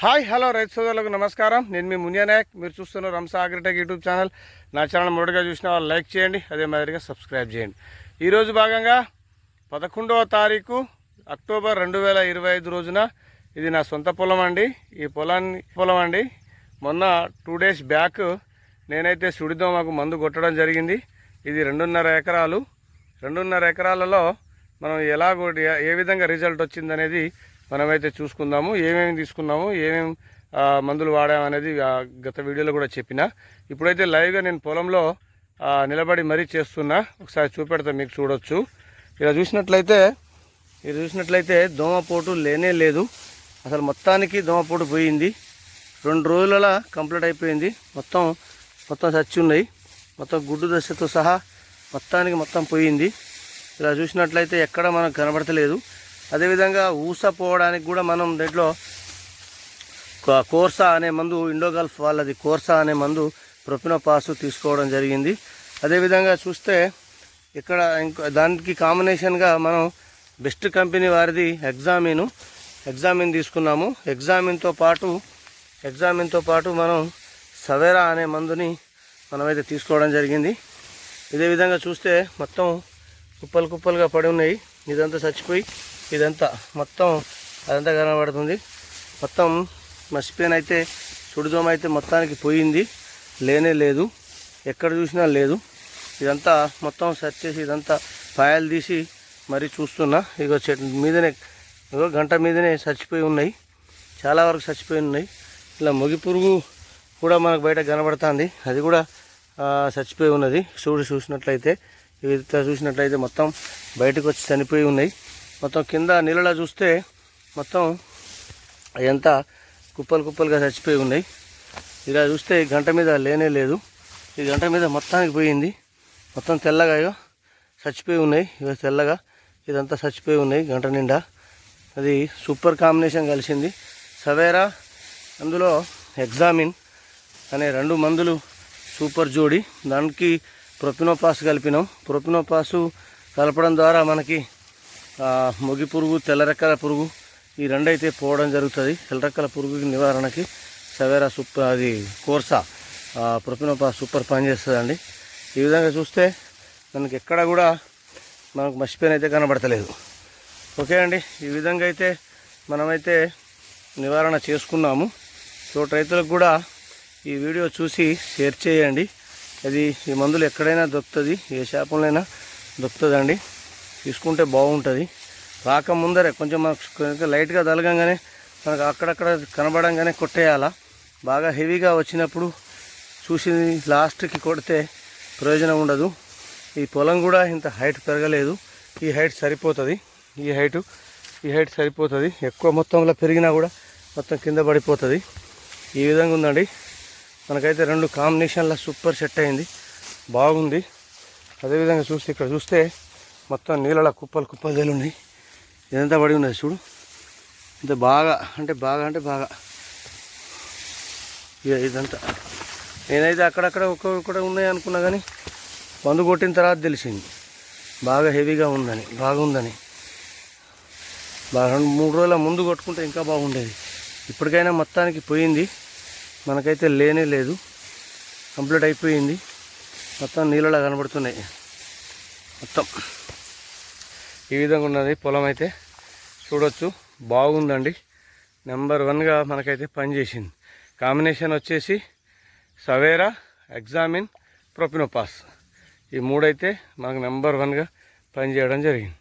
Hi hello రైతు సోదరులకు నమస్కారం. నేను మీ మునియా నాయక్. మీరు చూస్తున్న రంసా అగ్రిటెక్ యూట్యూబ్ ఛానల్. నా ఛానల్ మొదటిగా చూసిన వాళ్ళు లైక్ చేయండి అదే మాదిరిగా సబ్స్క్రైబ్ చేయండి. ఈరోజు భాగంగా పదకొండవ తారీఖు అక్టోబర్ రెండు వేల ఇరవై ఐదు రోజున ఇది నా సొంత పొలం అండి. ఈ పొలాన్ని పొలం అండి. మొన్న టూ డేస్ బ్యాక్ నేనైతే సుడిదోమకు మందు కొట్టడం జరిగింది. ఇది రెండున్నర ఎకరాలు. రెండున్నర ఎకరాలలో మనం ఎలా ఏ విధంగా రిజల్ట్ వచ్చిందనేది మనమైతే చూసుకుందాము ఏమేమి తీసుకున్నాము ఏమేమి మందులు వాడామనేది గత వీడియోలో కూడా చెప్పిన. ఇప్పుడైతే లైవ్గా నేను పొలంలో నిలబడి మరీ చేస్తున్నా. ఒకసారి చూపెడతా మీకు చూడొచ్చు. ఇలా చూసినట్లయితే ఇది చూసినట్లయితే దోమపోటు లేనే లేదు. అసలు మొత్తానికి దోమపోటు పోయింది. రెండు రోజులలో కంప్లీట్ అయిపోయింది. మొత్తం మొత్తం చచ్చి ఉన్నాయి. మొత్తం గుడ్డు దశతో సహా మొత్తానికి మొత్తం పోయింది. ఇలా చూసినట్లయితే ఎక్కడ మనకు కనబడతలేదు. అదేవిధంగా ఊస పోవడానికి కూడా మనం దీంట్లో కోర్సా అనే మందు ఇండోగల్ఫ్ వాళ్ళది కోర్సా అనే మందు ప్రొపినోపాసు తీసుకోవడం జరిగింది. అదేవిధంగా చూస్తే ఇక్కడ ఇంకో దానికి కాంబినేషన్గా మనం బెస్ట్ కంపెనీ వారిది ఎగ్జామిన్ ఎగ్జామిన్ తీసుకున్నాము. ఎగ్జామిన్తో పాటు ఎగ్జామిన్తో పాటు మనం సవేరా అనే మందుని మనమైతే తీసుకోవడం జరిగింది. ఇదే విధంగా చూస్తే మొత్తం కుప్పలు కుప్పలుగా పడి ఉన్నాయి. ఇదంతా చచ్చిపోయి ఇదంతా మొత్తం అదంతా కనబడుతుంది. మొత్తం మసిపోయిన అయితే సుడిదోమ అయితే మొత్తానికి పోయింది. లేనే లేదు. ఎక్కడ చూసినా లేదు. ఇదంతా మొత్తం సెర్చ్ చేసి ఇదంతా పాయలు తీసి మరీ చూస్తున్నా. ఇగో చెట్టు మీదనే ఇగో గంట మీదనే చచ్చిపోయి ఉన్నాయి. చాలా వరకు చచ్చిపోయి ఉన్నాయి. ఇలా మొగి పురుగు కూడా మనకు బయట కనబడుతుంది. అది కూడా చచ్చిపోయి ఉన్నది. చూడు చూసినట్లయితే ఇవి చూసినట్లయితే మొత్తం బయటకు వచ్చి చనిపోయి ఉన్నాయి. మొత్తం కింద నీళ్ళలో చూస్తే మొత్తం అదంతా కుప్పలు కుప్పలుగా చచ్చిపోయి ఉన్నాయి. ఇలా చూస్తే ఈ గంట మీద లేనే లేదు. ఈ గంట మీద మొత్తానికి పోయింది. మొత్తం తెల్లగా ఇగో చచ్చిపోయి ఉన్నాయి. ఇక తెల్లగా ఇదంతా చచ్చిపోయి ఉన్నాయి గంట నిండా. అది సూపర్ కాంబినేషన్ కలిసింది. సవేరా అందులో ఎగ్జామిన్ అనే రెండు మందులు సూపర్ జోడి. దానికి ప్రొపినోపాస్ కలిపినాం. ప్రొపినోపాసు కలపడం ద్వారా మనకి మొగి పురుగు తెల్లరెక్కల పురుగు ఈ రెండైతే పోవడం జరుగుతుంది. తెల్లరెక్కల పురుగు నివారణకి సవేరా సూపర్ అది కోర్సా ఆ, సూపర్ పనిచేస్తుందండి. ఈ విధంగా చూస్తే మనకి ఎక్కడ కూడా మనకు మర్చిపోయిన అయితే కనబడతలేదు. ఓకే అండి ఈ విధంగా అయితే మనమైతే నివారణ చేసుకున్నాము. తోట రైతులకు కూడా ఈ వీడియో చూసి షేర్ చేయండి. అది ఈ మందులు ఎక్కడైనా దొరుకుతుంది ఏ షాపులోనైనా దొరుకుతుందండి. తీసుకుంటే బాగుంటుంది. రాక ముందరే కొంచెం మనకు లైట్గా తలగంగానే మనకు అక్కడక్కడ కనబడంగానే కొట్టేయాలా. బాగా హెవీగా వచ్చినప్పుడు చూసి లాస్ట్కి కొడితే ప్రయోజనం ఉండదు. ఈ పొలం కూడా ఇంత హైట్ పెరగలేదు. ఈ హైట్ సరిపోతుంది. ఈ హైటు ఈ హైట్ సరిపోతుంది. ఎక్కువ మొత్తంలో పెరిగినా కూడా మొత్తం కింద పడిపోతుంది. ఈ విధంగా ఉందండి. మనకైతే రెండు కాంబినేషన్ల సూపర్ సెట్ అయింది. బాగుంది. అదేవిధంగా చూస్తే ఇక్కడ చూస్తే మొత్తం నీళ్ళ కుప్పలు కుప్పలు ఉన్నాయి. ఇదంతా పడి ఉన్నది చూడు. ఇంత బాగా అంటే బాగా అంటే బాగా. ఇక ఇదంతా. నేనైతే అక్కడక్కడ ఒక్కొక్కడ ఉన్నాయి అనుకున్నా కానీ మందు కొట్టిన తర్వాత తెలిసింది. బాగా హెవీగా ఉందని బాగుందని. బాగా రెండు మూడు రోజుల ముందు కొట్టుకుంటే ఇంకా బాగుండేది. ఇప్పటికైనా మొత్తానికి పోయింది. మనకైతే లేనే లేదు. కంప్లీట్ అయిపోయింది. మొత్తం నీళ్ళలా కనబడుతున్నాయి. మొత్తం. ఈ విధంగా ఉన్నది. పొలం అయితే చూడొచ్చు. బాగుందండి. నెంబర్ వన్గా మనకైతే పనిచేసింది కాంబినేషన్ వచ్చేసి సవేరా ఎగ్జామిన్ ప్రొపినోపాస్. ఈ మూడైతే మనకు నెంబర్ వన్గా పనిచేయడం జరిగింది.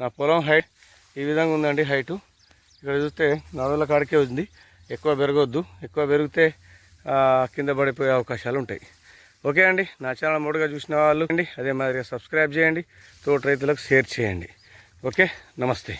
నా పొలం హైట్ ఈ విధంగా ఉందండి హైటు. ఇక్కడ చూస్తే నడుల కాడికే ఉంది. ఎక్కువ పెరగొద్దు. ఎక్కువ పెరిగితే కింద పడిపోయే అవకాశాలు ఉంటాయి. ఓకే అండి. నా ఛానల్ మూడుగా చూసిన వాళ్ళు అండి అదే మాదిరిగా సబ్స్క్రైబ్ చేయండి. తోట రైతులకు షేర్ చేయండి. ఓకే నమస్తే